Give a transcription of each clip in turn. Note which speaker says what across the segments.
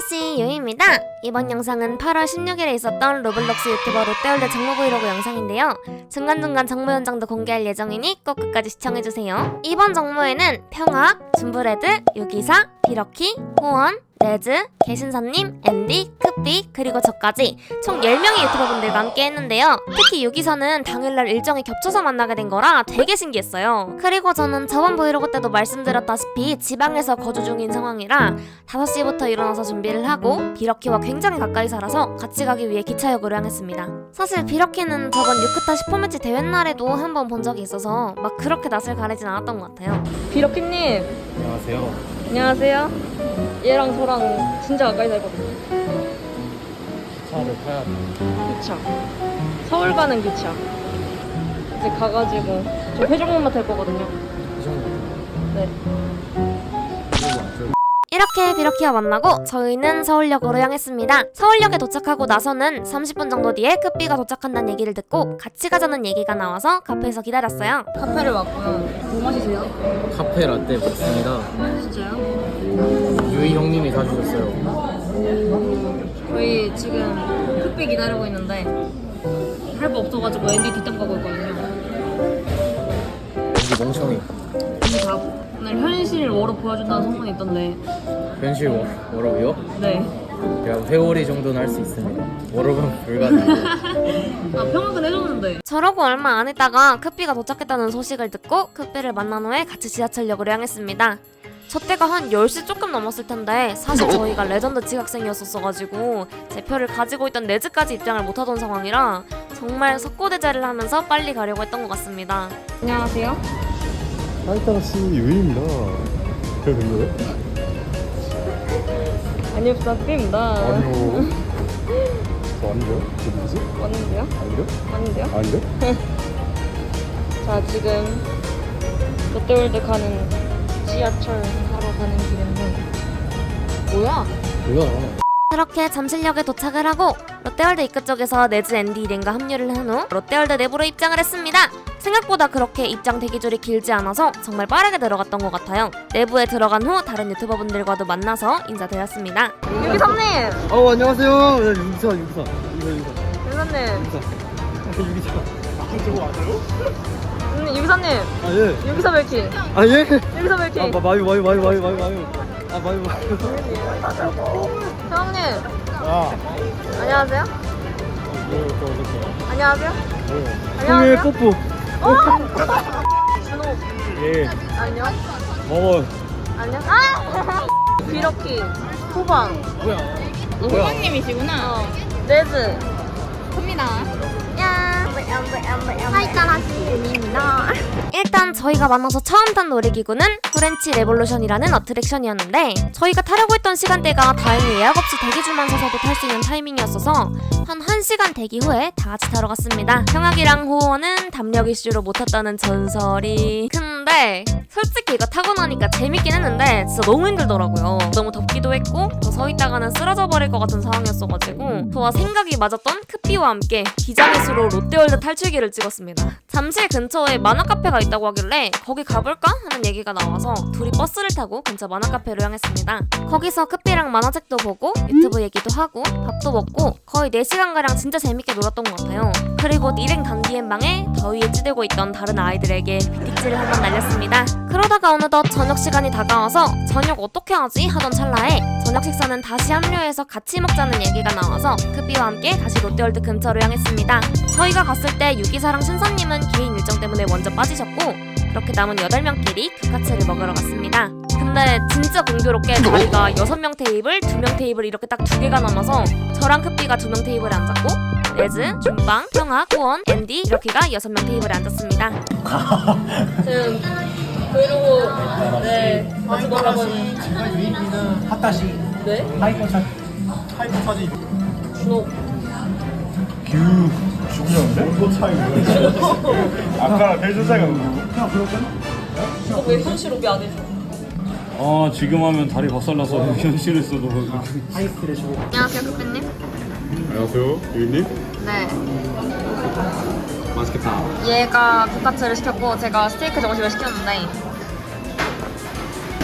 Speaker 1: 타노씨 유입니다. 이번 영상은 8월 16일에 있었던 로블록스 유튜버 롯데월드 정모 브이로그 영상인데요. 중간중간 정모 현장도 공개할 예정이니 꼭 끝까지 시청해주세요. 이번 정모에는 평학, 준브레드, 유기사, 비러키, 호원, 레즈, 개신사님, 앤디, 크삐, 그리고 저까지 총 10명의 유튜버분들과 함께 했는데요. 특히 유기사는 당일날 일정이 겹쳐서 만나게 된 거라 되게 신기했어요. 그리고 저는 저번 브이로그 때도 말씀드렸다시피 지방에서 거주 중인 상황이라 5시부터 일어나서 준비를 하고 비러키와 굉장히 가까이 살아서 같이 가기 위해 기차역으로 향했습니다. 사실 비러키는 저번 유크타 슈퍼매치 대회 날에도 한 번 본 적이 있어서 막 그렇게 낯을 가리진 않았던 것 같아요.
Speaker 2: 비러키님
Speaker 3: 안녕하세요.
Speaker 2: 안녕하세요 얘랑 저랑 진짜 가까이 살거든요
Speaker 3: 기차를 타야 돼.
Speaker 2: 기차 서울 가는 기차 이제 가가지고 저 회전목마 탈 거거든요
Speaker 3: 이 정도.
Speaker 2: 네.
Speaker 1: 이렇게 비러키와 만나고 저희는 서울역으로 향했습니다. 서울역에 도착하고 나서는 30분 정도 뒤에 크삐가 도착한다는 얘기를 듣고 같이 가자는 얘기가 나와서 카페에서 기다렸어요.
Speaker 2: 카페를 왔고요 뭐 마시세요?
Speaker 3: 카페 라떼 먹습니다.
Speaker 2: 진짜요?
Speaker 3: 유이 형님이 사주셨어요.
Speaker 2: 저희 지금 크삐 기다리고 있는데 할 거 없어가지고 앤디 뒷담 가고 있거든요
Speaker 3: 여기 멍청이.
Speaker 2: 앤디 다 오늘 현실 워로 보여준다는 소문이 있던데
Speaker 3: 현실 워- 워러비요?
Speaker 2: 네
Speaker 3: 제가 회오리 정도는 할 수 있습니다. 워러비는 불가능해요.
Speaker 2: 아 평학은 해줬는데
Speaker 1: 저러고 얼마 안 있다가 크삐가 도착했다는 소식을 듣고 크삐를 만난 후에 같이 지하철역으로 향했습니다. 저 때가 한 10시 조금 넘었을 텐데 사실 저희가 레전드 지각생이었었어가지고 제 표를 가지고 있던 레즈까지 입장을 못하던 상황이라 정말 석고대자를 하면서 빨리 가려고 했던 것 같습니다.
Speaker 2: 안녕하세요
Speaker 4: 하이타라씨 유입니다. 잘 들려요?
Speaker 2: 안녕 부탁드립니다
Speaker 4: 아니요. 저 아닌데요? 저 누구지?
Speaker 2: 왔는데요?
Speaker 4: 아닌데요?
Speaker 2: 왔는데요?
Speaker 4: 아닌데?
Speaker 2: 자 지금 롯데월드 가는 지하철 타러 가는 길인데 뭐야?
Speaker 3: 뭐야?
Speaker 1: 그렇게 잠실역에 도착을 하고 롯데월드 입구 쪽에서 네즈 앤디 랭과 합류를 한 후 롯데월드 내부로 입장을 했습니다. 생각보다 그렇게 입장 대기줄이 길지 않아서 정말 빠르게 들어갔던 것 같아요. 내부에 들어간 후 다른 유튜버분들과도 만나서 인사드렸습니다.
Speaker 2: 유기사님!
Speaker 4: 어 안녕하세요. 네, 유기사 유기사 유기사 유기사
Speaker 2: 유기사님
Speaker 4: 유기사. 아 저거 맞아요?
Speaker 2: 음, 유기사님
Speaker 4: 아 예.
Speaker 2: 유기사
Speaker 4: 아 예.
Speaker 2: 유기사 벨키
Speaker 4: 아 마- 마유 마유 마유 마유 마유 마유. 아 마유 마유.
Speaker 2: 형님
Speaker 4: 아.
Speaker 2: 안녕하세요
Speaker 4: 뭐 어떻게?
Speaker 2: 안녕하세요
Speaker 4: 뭐.
Speaker 2: 안녕하세요.
Speaker 4: 통일 뽀뽀.
Speaker 2: 준호
Speaker 4: 예.
Speaker 2: 안녕
Speaker 4: 먹어.
Speaker 2: 안녕 아! 비러키 호방
Speaker 3: 뭐야?
Speaker 2: 호방님이시구나 어. 네즈
Speaker 1: 일단 저희가 만나서 처음 탄 놀이기구는 프렌치 레볼루션이라는 어트랙션이었는데 저희가 타려고 했던 시간대가 다행히 예약 없이 대기 줄만 서서도 탈 수 있는 타이밍이었어서 한 1시간 대기 후에 다 같이 타러 갔습니다. 형학이랑 호원은 담력 이슈로 못 탔다는 전설이 근데 솔직히 이거 타고 나니까 재밌긴 했는데 진짜 너무 힘들더라고요. 너무 덥기도 했고 더 서 있다가는 쓰러져 버릴 것 같은 상황이었어가지고 저와 생각이 맞았던 크피와 함께 기장의수로 롯데월드 탈출기를 찍었습니다. 잠실 근처에 만화 카페가 있다고 하길래 거기 가볼까 하는 얘기가 나와서 둘이 버스를 타고 근처 만화 카페로 향했습니다. 거기서 크피랑 만화책도 보고 유튜브 얘기도 하고 밥도 먹고 거의 4시간 가량 진짜 재밌게 놀았던 것 같아요. 그리고 일행 단디엠 방에 더위에 찌들고 있던 다른 아이들에게 빅틱질을 한번 날렸습니다. 그러다가 어느덧 저녁 시간이 다가와서 저녁 어떻게 하지 하던 찰나에 저녁 식사는 다시 합류해서 같이 먹자는 얘기가 나와서 크비와 함께 다시 롯데월드 근처로 향했습니다. 저희가 갔을 때 유기사랑 신사님은 개인 일정 때문에 먼저 빠지셨고 그렇게 남은 8명끼리 규카츠를 먹으러 갔습니다. 근데 진짜 공교롭게 자리가 6명 테이블, 2명 테이블 이렇게 딱 두 개가 남아서 저랑 크비가 2명 테이블에 앉았고 레즈, 준빵, 형아, 호원, 앤디 이렇게가 6명 테이블에 앉았습니다.
Speaker 2: 지금 브이로그 네 같이 놀라고
Speaker 5: 유인이는 핫다시
Speaker 2: 네?
Speaker 5: 하이퍼 차 하이퍼 차지
Speaker 2: 준호
Speaker 5: 규 중요한데? 뭐 차이 아까랑 벨트 차이가 그냥 그럴까?
Speaker 2: 이거 왜 현실 오비 안 해줘?
Speaker 6: 아 지금 하면 다리 박살나서 현실에서도
Speaker 2: 안녕하세요 크피님
Speaker 4: 안녕하세요 유입님.
Speaker 1: 네.
Speaker 4: 맛있겠다.
Speaker 2: 얘가 부카츠를 시켰고 제가 스테이크 정식을 시켰는데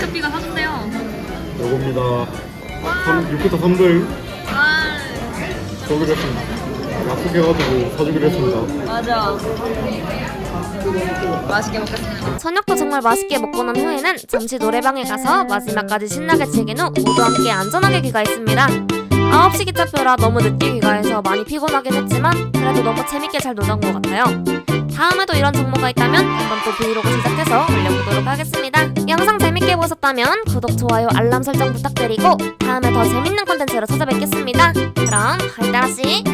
Speaker 2: 크피가 사준대요
Speaker 4: 요겁니다.
Speaker 5: 선, 유키타 선물 저기로 했습니다 약속해가지고 사주기로 했습니다
Speaker 2: 맞아. 맛있게 먹겠습니다.
Speaker 1: 저녁도 정말 맛있게 먹고 난 후에는 잠시 노래방에 가서 마지막까지 신나게 즐긴 후 모두 함께 안전하게 귀가했습니다. 9시 기차표라 너무 늦게 귀가해서 많이 피곤하긴 했지만 그래도 너무 재밌게 잘 놀던 것 같아요. 다음에도 이런 정보가 있다면 한번 또 브이로그 제작해서 올려보도록 하겠습니다. 영상 재밌게 보셨다면 구독, 좋아요, 알람 설정 부탁드리고 다음에 더 재밌는 콘텐츠로 찾아뵙겠습니다. 그럼 하이따라씨